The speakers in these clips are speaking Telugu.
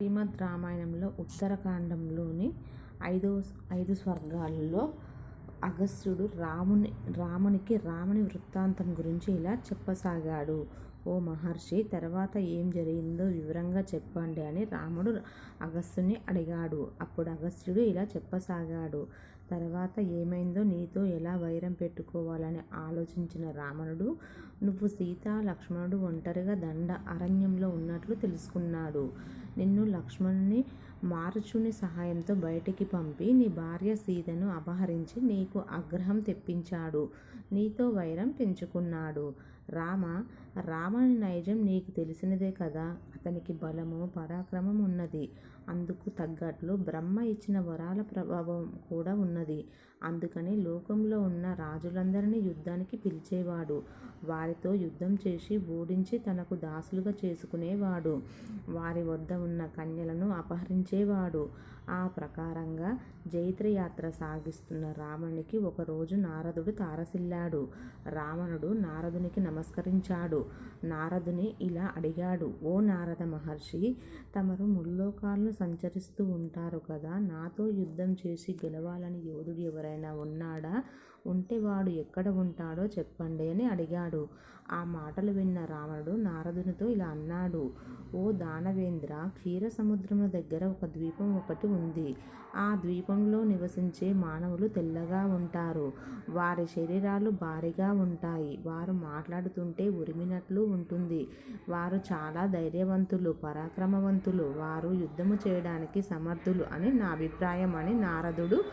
శ్రీమద్ రామాయణంలో ఉత్తరకాండంలోని ఐదో ఐదు స్వర్గాలలో అగస్త్యుడు రాముని రామునికి రాముని వృత్తాంతం గురించి ఇలా చెప్పసాగాడు. ఓ మహర్షి తర్వాత ఏం జరిగిందో వివరంగా చెప్పండి అని రాముడు అగస్త్యుని అడిగాడు. అప్పుడు అగస్త్యుడు ఇలా చెప్పసాగాడు. తర్వాత ఏమైందో నీతో ఎలా వైరం పెట్టుకోవాలని ఆలోచించిన రావణుడు నువ్వు సీత లక్ష్మణుడు ఒంటరిగా దండ అరణ్యంలో ఉన్నట్లు తెలుసుకున్నాడు. నిన్ను లక్ష్మణుని మారుచుని సహాయంతో బయటికి పంపి నీ భార్య సీతను అపహరించి నీకు ఆగ్రహం తెప్పించాడు. నీతో వైరం పెంచుకున్నాడు. రామ రావణుని నైజం నీకు తెలిసినదే కదా. అతనికి బలము పరాక్రమం ఉన్నది. అందుకు తగ్గట్లు బ్రహ్మ ఇచ్చిన వరాల ప్రభావం కూడా ఉన్నది. అందుకని లోకంలో ఉన్న రాజులందరినీ యుద్ధానికి పిలిచేవాడు. వారితో యుద్ధం చేసి ఓడించి తనకు దాసులుగా చేసుకునేవాడు. వారి వద్ద ఉన్న కన్యలను అపహరించేవాడు. ఆ ప్రకారంగా జైత్రయాత్ర సాగిస్తున్న రావణునికి ఒకరోజు నారదుడు తారసిల్లాడు. రావణుడు నారదునికి నమస్కరించాడు. నారదుని ఇలా అడిగాడు ఓ నారద మహర్షి తమరు ముల్లోకాలను సంచరిస్తూ ఉంటారు కదా నాతో యుద్ధం చేసి గెలవాలని యోధుడు ఎవరైనా ఉన్నాడా? ఉంటే వాడు ఎక్కడ ఉంటాడో చెప్పండి అని అడిగాడు. ఆ మాటలు విన్న రావణుడు నారదునితో ఇలా అన్నాడు ఓ దానవేంద్ర క్షీర సముద్రము దగ్గర ఒక ద్వీపం ఒకటి ఉంది. ఆ ద్వీపంలో నివసించే మానవులు తెల్లగా ఉంటారు. వారి శరీరాలు భారీగా ఉంటాయి. వారు మాట్లాడుతుంటే ఉరిమినట్లు ఉంటుంది. వారు చాలా ధైర్యవంతులు పరాక్రమవంతులు. వారు యుద్ధము చేయడానికి సమర్థులు అని నా అభిప్రాయం అని నారదుడు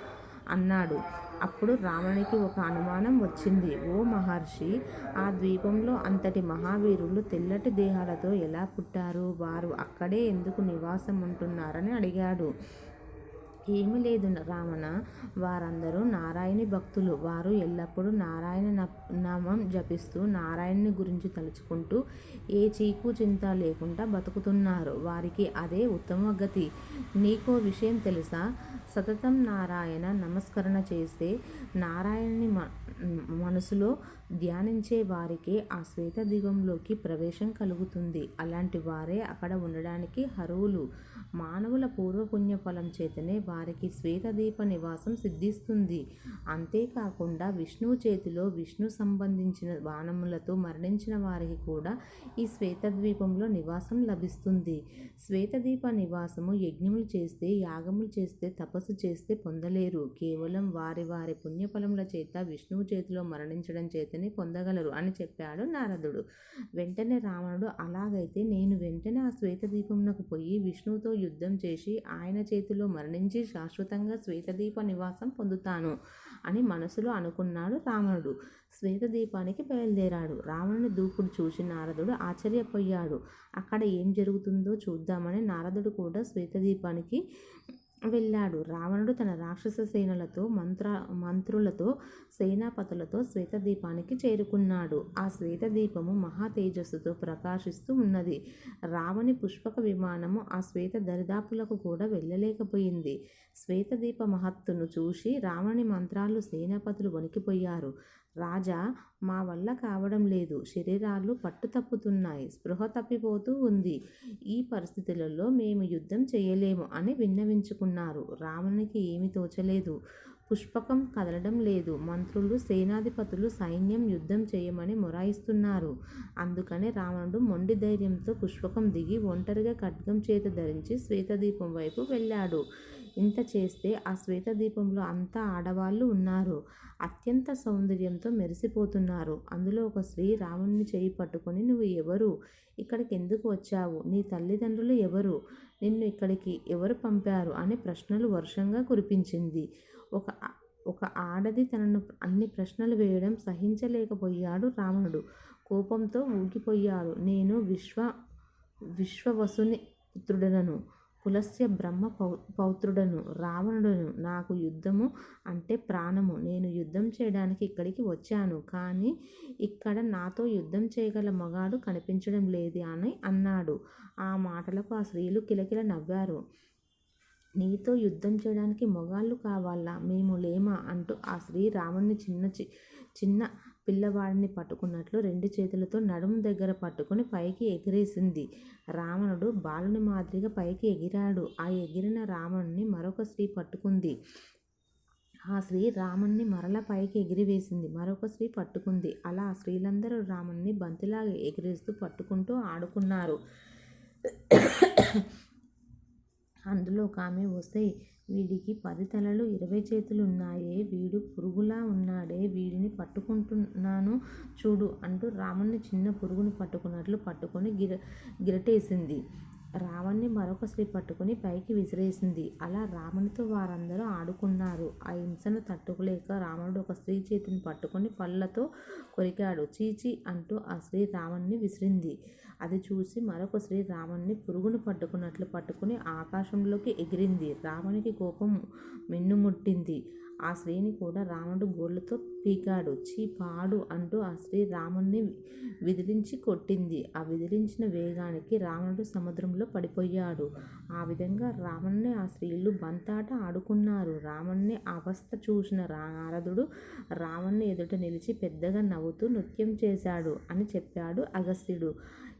అన్నాడు. అప్పుడు రావణునికి ఒక అనుమానం వచ్చింది. ఓ మహర్షి ఆ ద్వీపంలో అంతటి మహావీరులు తెల్లటి దేహాలతో ఎలా పుట్టారు? వారు అక్కడే ఎందుకు నివాసం ఉంటున్నారని అడిగాడు. ఏమీ లేదు రావణ. వారందరూ నారాయణి భక్తులు. వారు ఎల్లప్పుడూ నారాయణ నామం జపిస్తూ నారాయణుని గురించి తలుచుకుంటూ ఏ చీకు చింత లేకుండా బతుకుతున్నారు. వారికి అదే ఉత్తమ గతి. నీకో విషయం తెలుసా? సతతం నారాయణ నమస్కరణ చేస్తే నారాయణని మనసులో ధ్యానించే వారికే ఆ శ్వేత దిగంలోకి ప్రవేశం కలుగుతుంది. అలాంటి వారే అక్కడ ఉండడానికి హరువులు మానవుల పూర్వపుణ్య ఫలం చేతనే వారికి శ్వేతదీప నివాసం సిద్ధిస్తుంది. అంతేకాకుండా విష్ణువు చేతిలో విష్ణు సంబంధించిన బాణములతో మరణించిన వారికి కూడా ఈ శ్వేతద్వీపంలో నివాసం లభిస్తుంది. శ్వేతదీప నివాసము యజ్ఞములు చేస్తే యాగములు చేస్తే తపస్సు చేస్తే పొందలేరు. కేవలం వారి వారి పుణ్యఫలముల చేత విష్ణువు చేతిలో మరణించడం చేతనే పొందగలరు అని చెప్పాడు నారదుడు. వెంటనే రావణుడు అలాగైతే నేను వెంటనే ఆ శ్వేతదీపమునకు పోయి విష్ణువుతో యుద్ధం చేసి ఆయన చేతిలో మరణించి శాశ్వతంగా శ్వేతదీప నివాసం పొందుతాను అని మనసులో అనుకున్నాడు రావణుడు. శ్వేతదీపానికి బయలుదేరాడు. రావణుని దూకుడు చూసి నారదుడు ఆశ్చర్యపోయాడు. అక్కడ ఏం జరుగుతుందో చూద్దామని నారదుడు కూడా శ్వేతదీపానికి వెళ్ళాడు. రావణుడు తన రాక్షస సేనలతో మంత్ర మంత్రులతో సేనాపతులతో శ్వేతదీపానికి చేరుకున్నాడు. ఆ శ్వేతదీపము మహా తేజస్సుతో ప్రకాశిస్తూ ఉన్నది. రావణి పుష్పక విమానము ఆ శ్వేత దరిదాపులకు కూడా వెళ్ళలేకపోయింది. శ్వేతదీప మహత్తును చూసి రావణి మంత్రాలు సేనాపతులు వణికిపోయారు. రాజా మా వల్ల కావడం లేదు. శరీరాలు పట్టు తప్పుతున్నాయి స్పృహ తప్పిపోతూ ఉంది. ఈ పరిస్థితులలో మేము యుద్ధం చేయలేము అని విన్నవించుకున్నారు. రావణునికి ఏమి తోచలేదు. పుష్పకం కదలడం లేదు. మంత్రులు సేనాధిపతులు సైన్యం యుద్ధం చేయమని మొరాయిస్తున్నారు. అందుకని రావణుడు మొండి ధైర్యంతో పుష్పకం దిగి ఒంటరిగా ఖడ్గం చేత ధరించి శ్వేతదీపం వైపు వెళ్ళాడు. ఇంత చేస్తే ఆ శ్వేతదీపంలో అంతా ఆడవాళ్ళు ఉన్నారు. అత్యంత సౌందర్యంతో మెరిసిపోతున్నారు. అందులో ఒక స్త్రీ రాముణ్ణి చేయి పట్టుకొని నువ్వు ఎవరు? ఇక్కడికి ఎందుకు వచ్చావు? నీ తల్లిదండ్రులు ఎవరు? నిన్ను ఇక్కడికి ఎవరు పంపారు? అనే ప్రశ్నలు వర్షంగా కురిపించింది. ఒక ఒక ఆడది తనను అన్ని ప్రశ్నలు వేయడం సహించలేకపోయాడు రావణుడు. కోపంతో ఊగిపోయాడు. నేను విశ్వ విశ్వవసుని పుత్రుడనను. పులస్య బ్రహ్మ పౌ పౌత్రుడను రావణుడను నాకు యుద్ధము అంటే ప్రాణము. నేను యుద్ధం చేయడానికి ఇక్కడికి వచ్చాను కానీ ఇక్కడ నాతో యుద్ధం చేయగల మగాడు కనిపించడం లేదు అని అన్నాడు. ఆ మాటలకు ఆ స్త్రీలు కిలకిల నవ్వారు. నీతో యుద్ధం చేయడానికి మొగాళ్ళు కావాలా? మేము లేమా? అంటూ ఆ స్త్రీ రాముణ్ణి చిన్న చిన్న పిల్లవాడిని పట్టుకున్నట్లు రెండు చేతులతో నడుము దగ్గర పట్టుకుని పైకి ఎగిరేసింది. రావణుడు బాలుని మాదిరిగా పైకి ఎగిరాడు. ఆ ఎగిరిన రావణుని మరొక స్త్రీ పట్టుకుంది. ఆ స్త్రీ రాముణ్ణి మరల పైకి ఎగిరివేసింది. మరొక స్త్రీ పట్టుకుంది. అలా స్త్రీలందరూ రాముణ్ణి బంతిలాగా ఎగిరేస్తూ పట్టుకుంటూ ఆడుకున్నారు. అందులో ఒకామె ఒసేయ్! వీడికి పది తలలు ఇరవై చేతులున్నాయే వీడు పురుగులా ఉన్నాడే వీడిని పట్టుకుంటున్నాను చూడు అంటూ రాముణ్ణి చిన్న పురుగుని పట్టుకున్నట్లు పట్టుకుని గిర గిరటేసింది. రావణ్ణి మరొక స్త్రీ పట్టుకుని పైకి విసిరేసింది. అలా రామునితో వారందరూ ఆడుకున్నారు. ఆ హింసను తట్టుకోలేక రావణుడు ఒక స్త్రీ చేతిని పట్టుకుని పళ్ళతో కొరికాడు. చీచి అంటూ ఆ స్త్రీ రావణ్ణి విసిరింది. అది చూసి మరొక స్త్రీ రావణ్ణి పురుగును పట్టుకున్నట్లు పట్టుకుని ఆకాశంలోకి ఎగిరింది. రావణునికి కోపం మిన్నుముట్టింది. ఆ స్త్రీని కూడా రావణుడు గోళ్ళతో పీకాడు. చీ పాడు! అంటూ ఆ స్త్రీ రాముణ్ణి విదిలించి కొట్టింది. ఆ విదిలించిన వేగానికి రావణుడు సముద్రంలో పడిపోయాడు. ఆ విధంగా రావణ్ణి ఆ స్త్రీలు బంతాట ఆడుకున్నారు. రావణ్ణి అవస్థ చూసిన నారదుడు రావణ్ణి ఎదుట నిలిచి పెద్దగా నవ్వుతూ నృత్యం చేశాడు అని చెప్పాడు అగస్త్యుడు.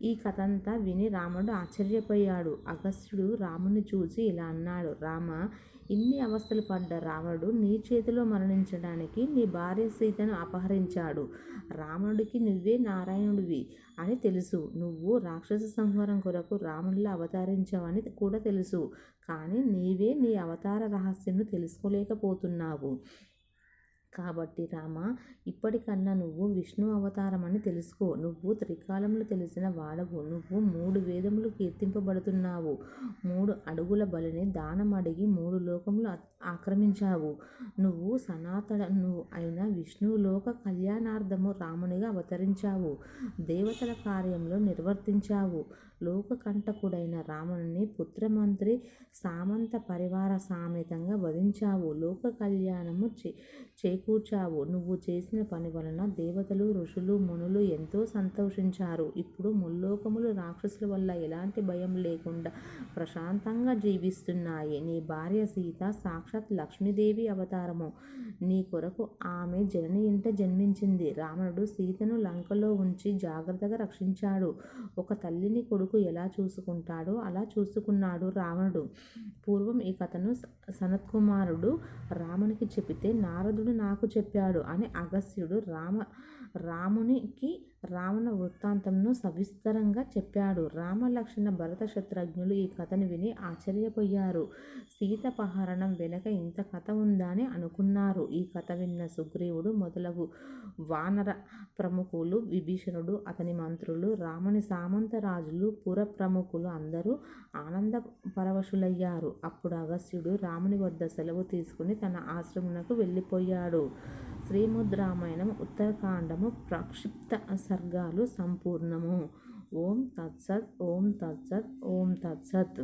ఈ కథంతా విని రాముడు ఆశ్చర్యపోయాడు. అగస్త్యుడు రాముని చూసి ఇలా అన్నాడు. రామ ఇన్ని అవస్థలు పడ్డ రావణుడు నీ చేతిలో మరణించడానికి నీ భార్య సీతను అపహరించాడు. రావణుడికి నువ్వే నారాయణుడివి అని తెలుసు. నువ్వు రాక్షస సంహారం కొరకు రామునిలా అవతరించావని కూడా తెలుసు. కానీ నీవే నీ అవతార రహస్యంను తెలుసుకోలేకపోతున్నావు. కాబట్టి రామ ఇప్పటికన్నా నువ్వు విష్ణు అవతారమని తెలుసుకో. నువ్వు త్రికాలములు తెలిసిన వాడవు. నువ్వు మూడు వేదములు కీర్తింపబడుతున్నావు. మూడు అడుగుల బలిని దానం అడిగి మూడు లోకములు ఆక్రమించావు. నువ్వు సనాతను అయిన విష్ణులోక కళ్యాణార్థము రామునిగా అవతరించావు. దేవతల కార్యంలో నిర్వర్తించావు. లోకకంటకుడైన రావణుని పుత్రమంత్రి సామంత పరివార సామేతంగా వధించావు. లోక కల్యాణము చేకూర్చావు. నువ్వు చేసిన పని వలన దేవతలు, ఋషులు, మునులు ఎంతో సంతోషించారు. ఇప్పుడు ముల్లోకములు రాక్షసుల వల్ల ఎలాంటి భయం లేకుండా ప్రశాంతంగా జీవిస్తున్నాయి. నీ భార్య సీత సాక్షాత్ లక్ష్మీదేవి అవతారము. నీ కొరకు ఆమె జనని ఇంట జన్మించింది. రావణుడు సీతను లంకలో ఉంచి జాగ్రత్తగా రక్షించాడు. ఒక తల్లిని కొడుకు ఎలా చూసుకుంటాడో అలా చూసుకున్నాడు రావణుడు. పూర్వం ఈ కథను సనత్కుమారుడు రామునికి చెబితే నారదుడు నాకు చెప్పాడు అని అగస్త్యుడు రామ రామునికి రావణ వృత్తాంతంను సవిస్తరంగా చెప్పాడు. రామలక్ష్మణ భరత శత్రుఘ్నులు ఈ కథను విని ఆశ్చర్యపోయారు. సీతాపహరణం వెనుక ఇంత కథ ఉందా అని అనుకున్నారు. ఈ కథ విన్న సుగ్రీవుడు మొదలగు వానర ప్రముఖులు, విభీషణుడు, అతని మంత్రులు, రాముని సామంత రాజులు, పుర ప్రముఖులు అందరూ ఆనంద పరవశులయ్యారు. అప్పుడు అగస్త్యుడు రాముని వద్ద సెలవు తీసుకుని తన ఆశ్రమమునకు వెళ్ళిపోయాడు. శ్రీముద్రామాయణం ఉత్తరకాండము ప్రక్షిప్త సర్గాలు సంపూర్ణము. ఓం తత్సత్ ఓం తత్సత్ ఓం తత్సత్